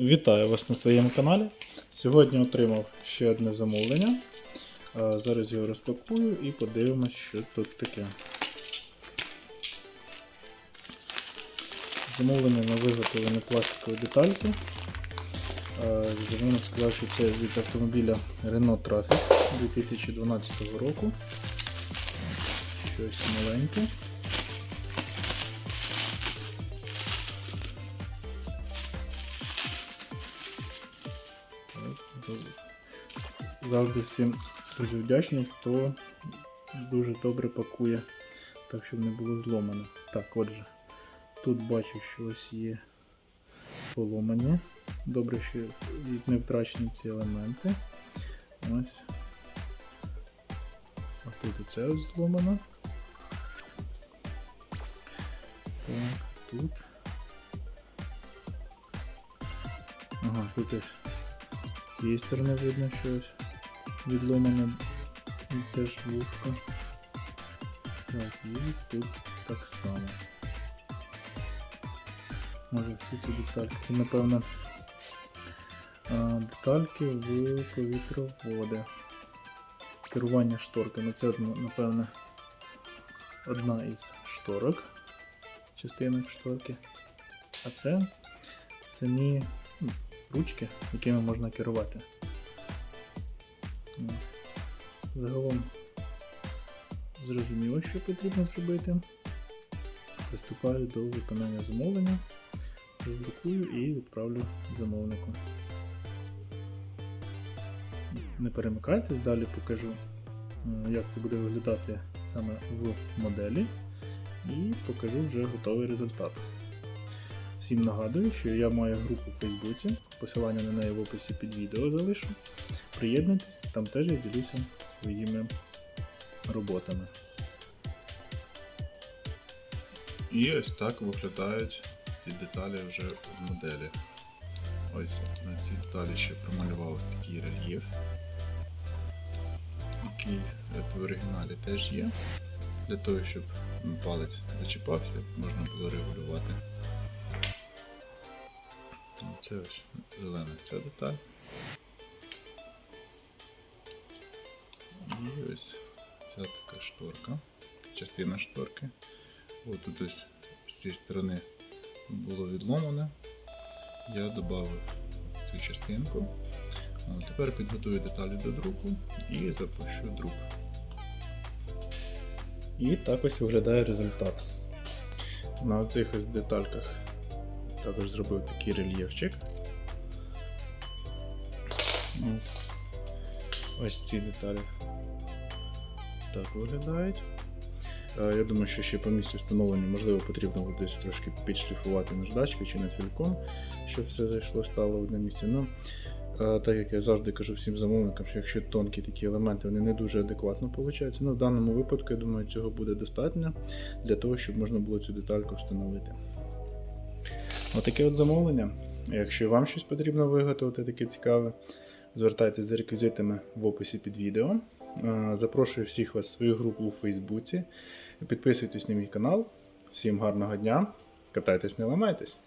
Вітаю вас на своєму каналі. Сьогодні отримав ще одне замовлення. Зараз його розпакую і подивимось, що тут таке. Замовлення на виготовлення пластикової детальки. Замовник сказав, що це від автомобіля Renault Traffic 2012 року. Щось маленьке. Завжди всім дуже вдячний, хто дуже добре пакує, так щоб не було зломано. Так, отже, тут бачу, що ось є поломані. Добре, що не втрачені ці елементи. Ось. А тут і це ось зломано. Так, тут. Ага, тут ось цієї сторони видно щось відломане теж вушко. Так, і тут так само. Може всі ці детальки. Це напевно детальки в повітроводи. Керування шторками. Це напевно одна із шторок, частинок шторки. А це самі ну, ручки, якими можна керувати. Загалом зрозуміло, що потрібно зробити. Приступаю до виконання замовлення, роздрукую і відправлю замовнику. Не перемикайтесь, далі покажу, е, як це буде виглядати саме в моделі, і покажу вже готовий результат. Всім нагадую, що я маю групу в Фейсбуці, посилання на неї в описі під відео залишу. Приєднуйтесь, там теж я ділюся своїми роботами. І ось так виглядають ці деталі вже в моделі. Ось на цій деталі ще промалював такий рельєф, який в оригіналі теж є. Для того, щоб палець зачіпався, можна було регулювати. Це ось зелена ця деталь. І ось ця така шторка, частина шторки. От тут ось з цієї сторони було відломане. Я додав цю частинку. От, тепер підготую деталі до друку і запущу друк. І так ось виглядає результат. На цих ось детальках також зробив такий рельєфчик. Ось. Ці деталі так виглядають. Е, Я думаю, що ще по місцю встановлення можливо потрібно буде десь трошки підшліфувати наждачкою чи нетвільком, щоб все зайшло, стало в одне місце. Ну, е, так як я завжди кажу всім замовникам, що якщо тонкі такі елементи, вони не дуже адекватно виходять. Ну, в даному випадку, я думаю, цього буде достатньо для того, щоб можна було цю детальку встановити. Отаке от замовлення. Якщо вам щось потрібно виготовити, таке цікаве, звертайтеся за реквізитами в описі під відео. Запрошую всіх вас в свою групу у Фейсбуці. Підписуйтесь на мій канал. Всім гарного дня. Катайтесь, не ламайтесь.